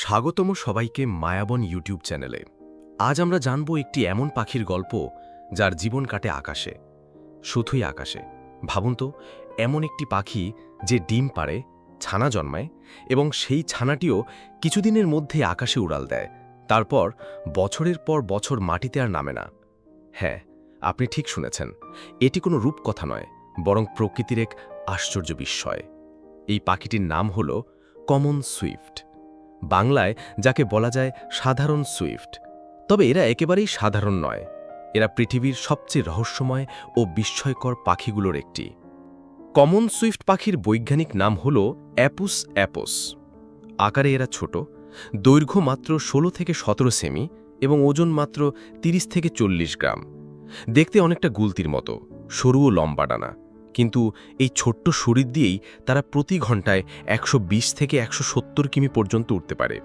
স্বাগতম সবাইকে মায়াবন ইউটিউব চ্যানেলে। আজ আমরা জানব একটি এমন পাখির গল্প যার জীবন কাটে আকাশে, শুধুই আকাশে। ভাবুন তো, এমন একটি পাখি যে ডিম পাড়ে, ছানা জন্মায় এবং সেই ছানাটিও কিছুদিনের মধ্যেই আকাশে উড়াল দেয়। তারপর বছরের পর বছর মাটিতে আর নামে না। হ্যাঁ আপনি ঠিক শুনেছেন, এটি কোনো রূপকথা নয়, বরং প্রকৃতির এক আশ্চর্য বিস্ময়। এই পাখিটির নাম হল কমন সুইফট। বাংলায় যাকে বলা যায় সাধারণ সুইফট। তবে এরা একেবারেই সাধারণ নয়। এরা পৃথিবীর সবচেয়ে রহস্যময় ও বিস্ময়কর পাখিগুলোর একটি। কমন সুইফট পাখির বৈজ্ঞানিক নাম হল অ্যাপুস অ্যাপোস। আকারে এরা ছোট, দৈর্ঘ্য মাত্র ১৬ থেকে সতেরো সেমি এবং ওজন মাত্র ৩০ থেকে চল্লিশ গ্রাম। দেখতে অনেকটা গুলতির মতো, সরু ও লম্বা ডানা। কিন্তু এই ছোট্ট শরীর দিয়েই তারা প্রতি ঘন্টায় একশো বিশ থেকে একশো সত্তর কিমি পর্যন্ত উঠতে পারে।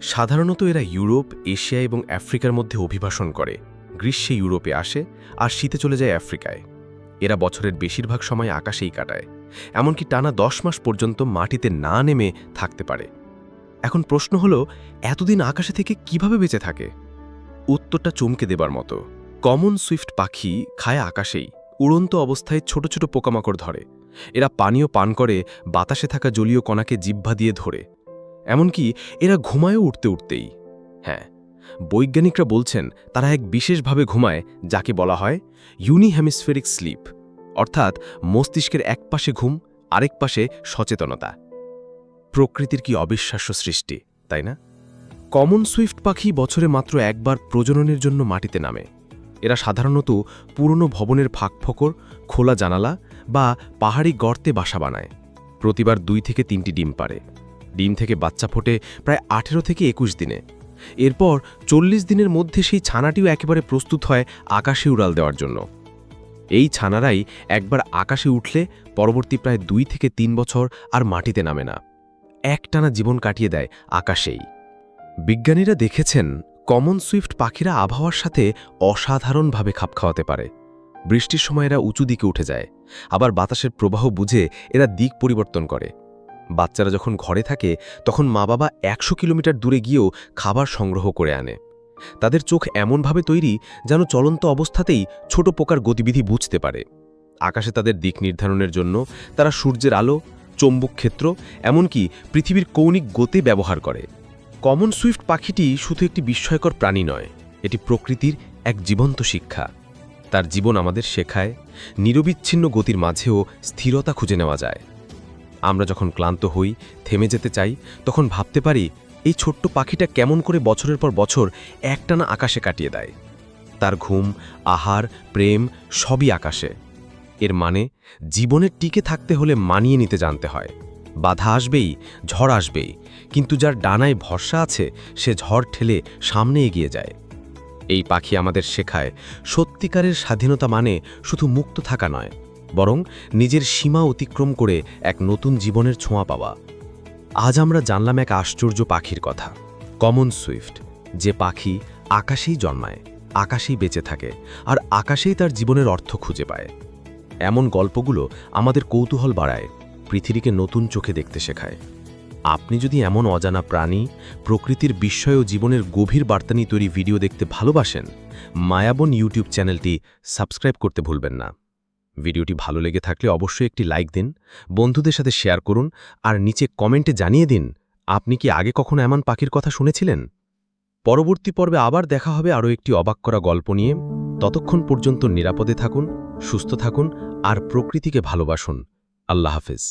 সাধারণত এরা ইউরোপ, এশিয়া এবং আফ্রিকার মধ্যে অভিবাসন করে। গ্রীষ্মে ইউরোপে আসে আর শীতে চলে যায় আফ্রিকায়। এরা বছরের বেশিরভাগ সময় আকাশেই কাটায়, এমনকি টানা দশ মাস পর্যন্ত মাটিতে না নেমে থাকতে পারে। এখন প্রশ্ন হলো, এতদিন আকাশে থেকে কীভাবে বেঁচে থাকে? উত্তরটা চমকে দেবার মতো। কমন সুইফট পাখি খায় আকাশেই। উড়ন্ত অবস্থায় ছোট ছোট পোকামাকড় ধরে। এরা পানীয় পান করে, বাতাসে থাকা জলীয় কণাকে জিহ্বা দিয়ে ধরে। এমনকি এরা ঘুমায়ও উঠতে উঠতেই হ্যাঁ বৈজ্ঞানিকরা বলছেন, তারা এক বিশেষভাবে ঘুমায়, যাকে বলা হয় ইউনিহেমিসফেরিক স্লিপ। অর্থাৎ মস্তিষ্কের এক পাশে ঘুম, আরেক পাশে সচেতনতা। প্রকৃতির কি অবিশ্বাস্য সৃষ্টি, তাই না? কমন সুইফট পাখি বছরে মাত্র একবার প্রজননের জন্য মাটিতে নামে। এরা সাধারণত পুরনো ভবনের ফাঁকফোকর, খোলা জানালা বা পাহাড়ি গর্তে বাসা বানায়। প্রতিবার দুই থেকে তিনটি ডিম পারে ডিম থেকে বাচ্চা ফোটে প্রায় আঠেরো থেকে একুশ দিনে। এরপর চল্লিশ দিনের মধ্যে সেই ছানাটিও একেবারে প্রস্তুত হয় আকাশে উড়াল দেওয়ার জন্য। এই ছানারাই একবার আকাশে উঠলে পরবর্তী প্রায় দুই থেকে তিন বছর আর মাটিতে নামে না। একটানা জীবন কাটিয়ে দেয় আকাশেই। বিজ্ঞানীরা দেখেছেন কমন সুইফট পাখিরা আবহাওয়ার সাথে অসাধারণভাবে খাপ খাওয়াতে পারে। বৃষ্টির সময় এরা উঁচু দিকে উঠে যায়, আবার বাতাসের প্রবাহ বুঝে এরা দিক পরিবর্তন করে। বাচ্চারা যখন ঘরে থাকে, তখন মা বাবা একশো কিলোমিটার দূরে গিয়েও খাবার সংগ্রহ করে আনে। তাদের চোখ এমনভাবে তৈরি যেন চলন্ত অবস্থাতেই ছোট পোকার গতিবিধি বুঝতে পারে। আকাশে তাদের দিক নির্ধারণের জন্য তারা সূর্যের আলো, চৌম্বক ক্ষেত্র, এমনকি পৃথিবীর কৌণিক গতি ব্যবহার করে। কমন সুইফট পাখিটি শুধু একটি বিস্ময়কর প্রাণী নয়, এটি প্রকৃতির এক জীবন্ত শিক্ষা। তার জীবন আমাদের শেখায়, নিরবিচ্ছিন্ন গতির মাঝেও স্থিরতা খুঁজে নেওয়া যায়। আমরা যখন ক্লান্ত হই, থেমে যেতে চাই, তখন ভাবতে পারি, এই ছোট্ট পাখিটা কেমন করে বছরের পর বছর একটানা আকাশে কাটিয়ে দেয়। তার ঘুম, আহার, প্রেম সবই আকাশে। এর মানে জীবনের টিকে থাকতে হলে মানিয়ে নিতে জানতে হয়। বাধা আসবেই, ঝড় আসবেই। কিন্তু যার ডানায় ভরসা আছে, সে ঝড় ঠেলে সামনে এগিয়ে যায়। এই পাখি আমাদের শেখায়, সত্যিকারের স্বাধীনতা মানে শুধু মুক্ত থাকা নয়, বরং নিজের সীমা অতিক্রম করে এক নতুন জীবনের ছোঁয়া পাওয়া। আজ আমরা জানলাম এক আশ্চর্য পাখির কথা, কমন সুইফট, যে পাখি আকাশেই জন্মায়, আকাশেই বেঁচে থাকে, আর আকাশেই তার জীবনের অর্থ খুঁজে পায়। এমন গল্পগুলো আমাদের কৌতূহল বাড়ায় পৃথিবীকে নতুন চোখে দেখতে শেখায়। আপনি যদি এমন অজানা প্রাণী, প্রকৃতির বিস্ময় ও জীবনের গভীর বার্তানি তৈরি ভিডিও দেখতে ভালোবাসেন, মায়াবন ইউটিউব চ্যানেলটি সাবস্ক্রাইব করতে ভুলবেন না। ভিডিওটি ভালো লেগে থাকলে অবশ্যই একটি লাইক দিন, বন্ধুদের সাথে শেয়ার করুন, আর নিচে কমেন্টে জানিয়ে দিন, আপনি কি আগে কখনো এমন পাখির কথা শুনেছিলেন? পরবর্তী পর্বে আবার দেখা হবে আরও একটি অবাক করা গল্প নিয়ে। ততক্ষণ পর্যন্ত নিরাপদে থাকুন, সুস্থ থাকুন, আর প্রকৃতিকে ভালোবাসুন। আল্লাহ হাফেজ